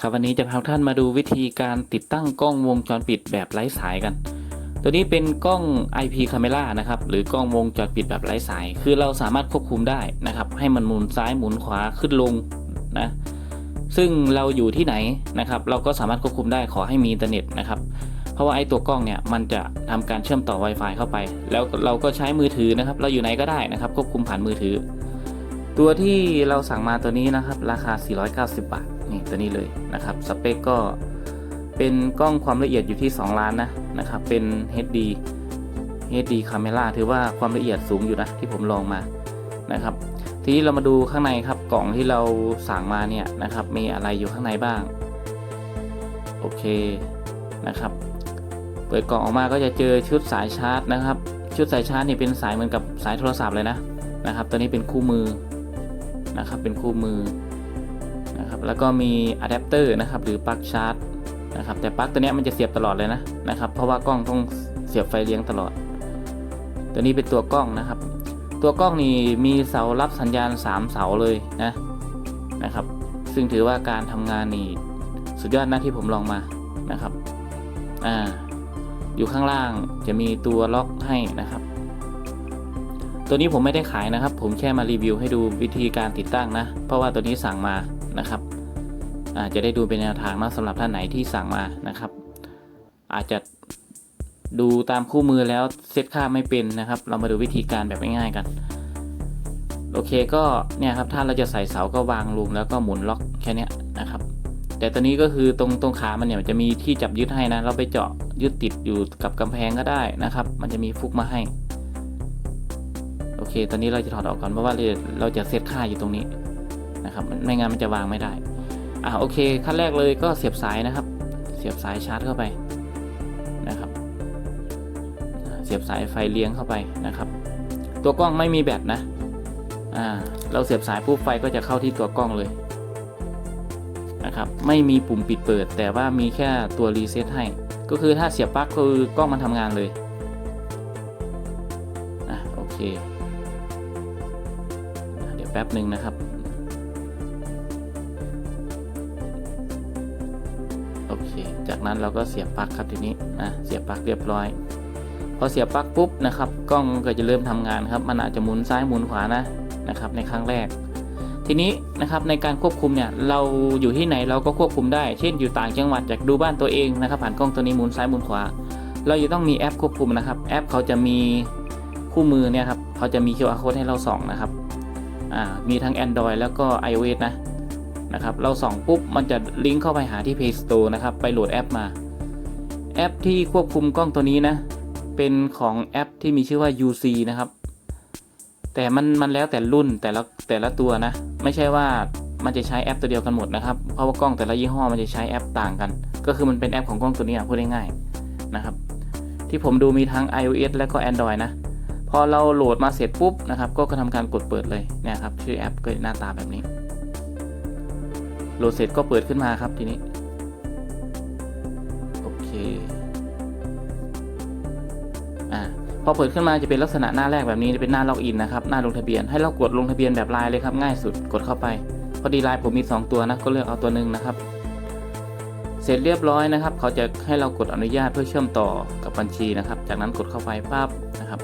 ครับวันนี้จะพาท่านมาดูวิธีการติดตั้งกล้องวงจรปิดแบบไร้สายกัน ตัวนี้เป็นกล้อง IP camera นะครับ หรือกล้องวงจรปิดแบบไร้สาย คือเราสามารถควบคุมได้นะครับ ให้มันหมุนซ้ายหมุนขวาขึ้นลงนะ ซึ่งเราอยู่ที่ไหนนะครับ เราก็สามารถควบคุมได้ขอให้มีอินเทอร์เน็ตนะครับ เพราะว่าไอ้ตัวกล้องเนี่ยมันจะทำการเชื่อมต่อ Wi-Fi เข้าไป แล้วเราก็ใช้มือถือนะครับ เราอยู่ไหนก็ได้นะครับ ควบคุมผ่านมือถือ ตัวที่เราสั่งมาตัวนี้นะครับ ราคา 490 บาทนี่ตัวนี้เลยนะครับสเปคก็เป็นกล้องความละเอียดอยู่ที่ 2 ล้านนะนะครับเป็น HD HD Camera ถือว่าความละเอียดสูงอยู่นะที่ผมลองมานะครับ ทีนี้เรามาดูข้างในครับกล่องที่เราสั่งมาเนี่ยนะครับ มีอะไรอยู่ข้างในบ้าง โอเคนะครับ เปิดกล่องออกมาก็จะเจอชุดสายชาร์จนะครับ ชุดสายชาร์จนี่เป็นสายเหมือนกับสายโทรศัพท์เลยนะนะครับ ตัวนี้เป็นคู่มือ นะครับเป็นคู่มือนะครับแล้วก็มีอะแดปเตอร์นะครับหรือปลั๊กชาร์จนะครับแต่ปลั๊กตัวนี้มันจะเสียบตลอดเลยนะนะครับเพราะว่ากล้องต้องเสียบไฟเลี้ยงตลอด ตัวนี้เป็นตัวกล้องนะครับ ตัวกล้องนี่มีเสารับสัญญาณ 3 เสาเลยนะนะครับ ซึ่งถือว่าการทำงานนี่สุดยอดนะที่ผมลองมานะครับอ่าอยู่ข้างล่างจะมีตัวล็อกให้นะครับ ตัวนี้ผมไม่ได้ขายนะครับ ผมแค่มารีวิวให้ดูวิธีการติดตั้งนะ เพราะว่าตัวนี้สั่งมานะครับอาจะได้ดูเป็นแนวทางนะสำหรับท่านไหนที่สั่งมานะครับ อาจจะดูตามคู่มือแล้วเซตค่าไม่เป็นนะครับ เรามาดูวิธีการแบบง่ายๆกัน โอเคก็เนี่ยครับถ้าเราจะใส่เสาก็วางลงแล้วก็หมุนล็อกแค่นี้นะครับ แต่ตัวนี้ก็คือตรงตรงขามันเนี่ยมันจะมีที่จับยึดให้นะ เราไปเจาะยึดติดอยู่กับกำแพงก็ได้นะครับ มันจะมีฟุกมาให้ เค ตอนนี้เราจะถอดออกก่อนเพราะว่าเราจะเซตค่าอยู่ตรงนี้นะครับไม่งั้นมันจะวางไม่ได้อ่าโอเคขั้นแรกเลยก็เสียบสายนะครับ เสียบสายชาร์จเข้าไปนะครับ เสียบสายไฟเลี้ยงเข้าไปนะครับ ตัวกล้องไม่มีแบตนะอ่าเราเสียบสายปุ๊บไฟก็จะเข้าที่ตัวกล้องเลยนะครับไม่มีปุ่มปิดเปิด แต่ว่ามีแค่ตัวรีเซ็ตให้ ก็คือถ้าเสียบปลั๊กคือกล้องมันทำงานเลยอะโอเค ป๊บหนึ่งนะครับ โอเค จากนั้นเราก็เสียบปลั๊กครับทีนี้อะเสียบปลั๊กเรียบร้อย พอเสียบปลั๊กปุ๊บนะครับกล้องก็จะเริ่มทำงานครับ มันอาจจะหมุนซ้ายหมุนขวานะนะครับ ในครั้งแรก ทีนี้นะครับในการควบคุมเนี่ยเราอยู่ที่ไหนเราก็ควบคุมได้ เช่นอยู่ต่างจังหวัดอยากดูบ้านตัวเองนะครับ ผ่านกล้องตัวนี้หมุนซ้ายหมุนขวา เราจะต้องมีแอปควบคุมนะครับ แอปเขาจะมีคู่มือเนี่ยครับเขาจะมี QR code ให้เราส่องนะครับ มีทั้ง Android แล้วก็ iOS นะนะครับเราส่องปุ๊บมันจะลิงก์เข้าไปหาที่ Play Store นะครับไปโหลดแอปมา แอปที่ควบคุมกล้องตัวนี้นะ เป็นของแอปที่มีชื่อว่า UC นะครับ แต่มันมันแล้วแต่รุ่นแต่ละแต่ละตัวนะ ไม่ใช่ว่ามันจะใช้แอปตัวเดียวกันหมดนะครับเพราะว่ากล้องแต่ละยี่ห้อมันจะใช้แอปต่างกัน ก็คือมันเป็นแอปของกล้องตัวนี้พูดง่ายๆนะครับ ที่ผมดูมีทั้ง iOS และก็ Android นะ อเราโหลดมาเสร็จปุ๊บนะครับ ก็ทำการกดเปิดเลยเนี่ยครับชื่อแอปก็หน้าตาแบบนี้ โหลดเสร็จก็เปิดขึ้นมาครับทีนี้ โอเคอ่าพอเปิดขึ้นมาจะเป็นลักษณะหน้าแรกแบบนี้เป็นหน้าล็อกอินนะครับหน้าลงทะเบียนให้เรากดลงทะเบียนแบบไลน์เลยครับง่ายสุดกดเข้าไป พอดีไลน์ผมมี 2 ตัวนะก็เลือกเอาตัวหนึ่งนะครับ เสร็จเรียบร้อยนะครับ เขาจะให้เรากดอนุญาตเพื่อเชื่อมต่อกับบัญชีนะครับ จากนั้นกดเข้าไปปั๊บนะครับ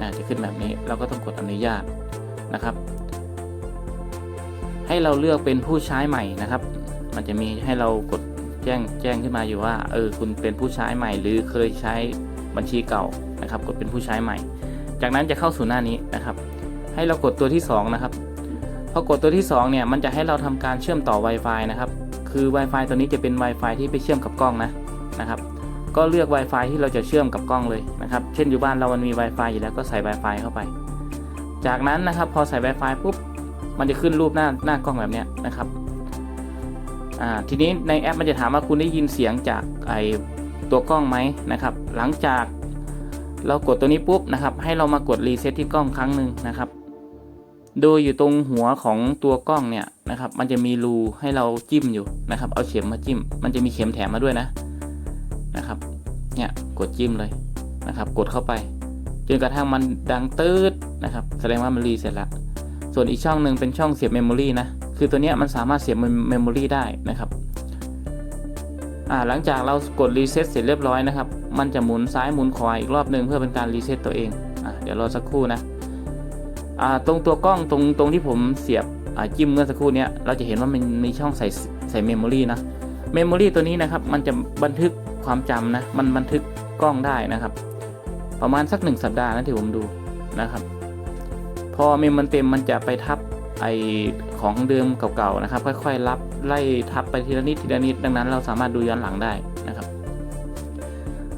นะจะขึ้นแบบนี้เราก็ต้องกดอนุญาตนะครับ ให้เราเลือกเป็นผู้ใช้ใหม่นะครับ มันจะมีให้เรากดแจ้งแจ้งขึ้นมาอยู่ว่าเออคุณเป็นผู้ใช้ใหม่ หรือเคยใช้บัญชีเก่านะครับ กดเป็นผู้ใช้ใหม่ จากนั้นจะเข้าสู่หน้านี้นะครับ ให้เรากดตัวที่สองนะครับพอกดตัวที่สองเนี่ยมันจะให้เราทำการเชื่อมต่อ Wi-Fi นะครับ คือ Wi-Fi ตัวนี้จะเป็น Wi-Fi ที่ไปเชื่อมกับกล้องนะนะครับ ก็เลือก Wi-Fi ที่เราจะเชื่อมกับกล้องเลยนะครับ เช่นอยู่บ้านเรามันมี Wi-Fi อยู่แล้วก็ใส่ Wi-Fi เข้าไป จากนั้นนะครับพอใส่ Wi-Fi ปุ๊บมันจะขึ้นรูปหน้าหน้ากล้องแบบนี้นะครับทีนี้ในแอปมันจะถามว่าคุณได้ยินเสียงจากไอตัวกล้องไหมนะครับ หลังจากเรากดตัวนี้ปุ๊บนะครับ ให้เรามากดรีเซ็ตที่กล้องครั้งหนึ่งนะครับ โดยอยู่ตรงหัวของตัวกล้องเนี่ยนะครับ มันจะมีรูให้เราจิ้มอยู่นะครับ เอาเข็มมาจิ้ม มันจะมีเข็มแถมมาด้วยนะนะครับ เนี่ยกดจิ้มเลยนะครับ กดเข้าไปจนกระทั่งมันดังตืดนะครับแสดงว่ามันรีเสร็จแล้วส่วนอีกช่องหนึ่งเป็นช่องเสียบเมมโมรีนะคือตัวนี้มันสามารถเสียบเมมโมรีได้นะครับหลังจากเรากดรีเซ็ตเสร็จเรียบร้อยนะครับ มันจะหมุนซ้ายหมุนขวาอีกรอบหนึ่งเพื่อเป็นการรีเซ็ตตัวเองอเดี๋ยวรอสักครู่นะตรงตัวกล้องตรงตรงที่ผมเสียบจิ้มเมื่อสักครู่นี้เราจะเห็นว่ามันมีช่องใส่ใส่เมมโมรีนะเมมโมรีตัวนี้นะครับมันจะบันทึก ความจำนะมันบันทึกกล้องได้นะครับ ประมาณสักหนึ่งสัปดาห์นะที่ผมดูนะครับ พอเมมมันเต็มมันจะไปทับไอของเดิมเก่าๆนะครับ ค่อยๆรับไล่ทับไปทีละนิดทีละนิดดังนั้น เราสามารถดูย้อนหลังได้นะครับ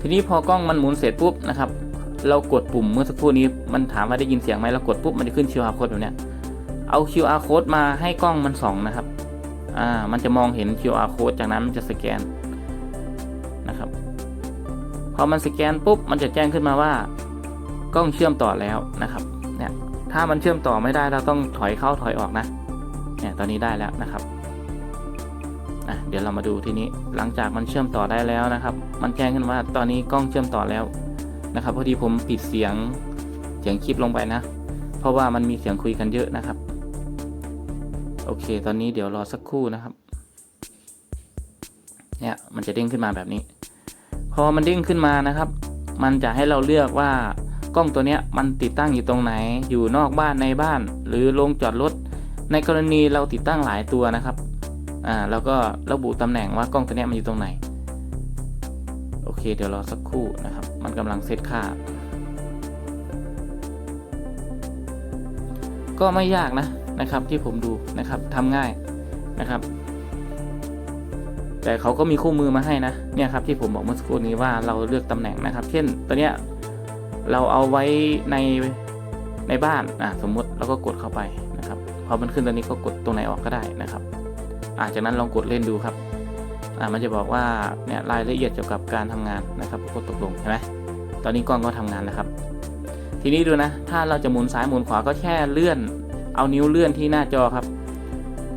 ทีนี้พอกล้องมันหมุนเสร็จปุ๊บนะครับ เรากดปุ่มเมื่อสักครู่นี้มันถามว่าได้ยินเสียงไหมเรากดปุ๊บมันจะขึ้น QR code แบบเนี้ยเอา QR code มาให้กล้องมันส่องนะครับ อ่า มันจะมองเห็น QR code จากนั้นมันจะสแกน พอมันสแกนปุ๊บมันจะแจ้งขึ้นมาว่ากล้องเชื่อมต่อแล้วนะครับเนี่ยถ้ามันเชื่อมต่อไม่ได้เราต้องถอยเข้าถอยออกนะเนี่ยตอนนี้ได้แล้วนะครับอะเดี๋ยวเรามาดูทีนี้หลังจากมันเชื่อมต่อได้แล้วนะครับ มันแจ้งขึ้นว่าตอนนี้กล้องเชื่อมต่อแล้วนะครับพอดีผมปิดเสียงเสียงคลิปลงไปนะ เพราะว่ามันมีเสียงคุยกันเยอะนะครับ โอเค ตอนนี้เดี๋ยวรอสักครู่นะครับ เนี่ยมันจะเด้งขึ้นมาแบบนี้ พอมันเด้งขึ้นมานะครับ มันจะให้เราเลือกว่ากล้องตัวนี้มันติดตั้งอยู่ตรงไหน อยู่นอกบ้านในบ้าน หรือโรงจอดรถ ในกรณีเราติดตั้งหลายตัวนะครับ อ่าแล้วก็ระบุตำแหน่งว่ากล้องตัวนี้มันอยู่ตรงไหน โอเค เดี๋ยวรอสักครู่นะครับ มันกำลังเซตค่า ก็ไม่ยากนะนะครับที่ผมดูนะครับทำง่ายนะครับ แต่เขาก็มีคู่มือมาให้นะเนี่ยครับที่ผมบอกเมื่อสักครู่นี้ว่าเราเลือกตำแหน่งนะครับ เช่นตัวเนี้ยเราเอาไว้ในในบ้านอะสมมุติแล้วก็กดเข้าไปนะครับพอมันขึ้นตัวนี้ก็กดตรงไหนออกก็ได้นะครับอะจากนั้นลองกดเล่นดูครับอะมันจะบอกว่าเนี่ยรายละเอียดเกี่ยวกับการทำงานนะครับกดตกลงเห็นไหมตอนนี้กล้องก็ทำงานแล้วครับ ทีนี้ดูนะ ถ้าเราจะหมุนซ้ายหมุนขวาก็แค่เลื่อน เอานิ้วเลื่อนที่หน้าจอครับ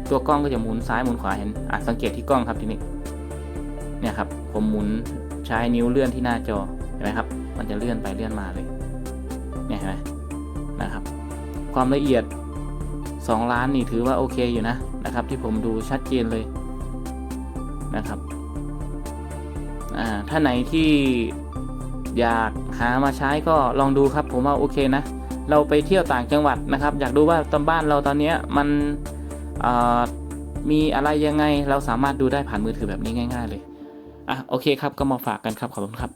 ตัวกล้องก็จะหมุนซ้ายหมุนขวาเห็นอะสังเกตที่กล้องครับทีนี้ เนี่ยครับผมหมุนใช้นิ้วเลื่อนที่หน้าจอเห็นไหมครับ มันจะเลื่อนไปเลื่อนมาเลยเนี่ยเห็นไหมนะครับ ความละเอียด 2 ล้านนี่ถือว่าโอเคอยู่นะนะครับ ที่ผมดูชัดเจนเลยนะครับถ้าไหนที่อยากหามาใช้ก็ลองดูครับ ผมว่าโอเคนะ เราไปเที่ยวต่างจังหวัดนะครับ อยากดูว่าตอนบ้านเราตอนนี้มันมีอะไรยังไงเราสามารถดูได้ผ่านมือถือแบบนี้ง่าย ๆ เลย อะโอเคครับก็มาฝากกันครับขอบคุณครับ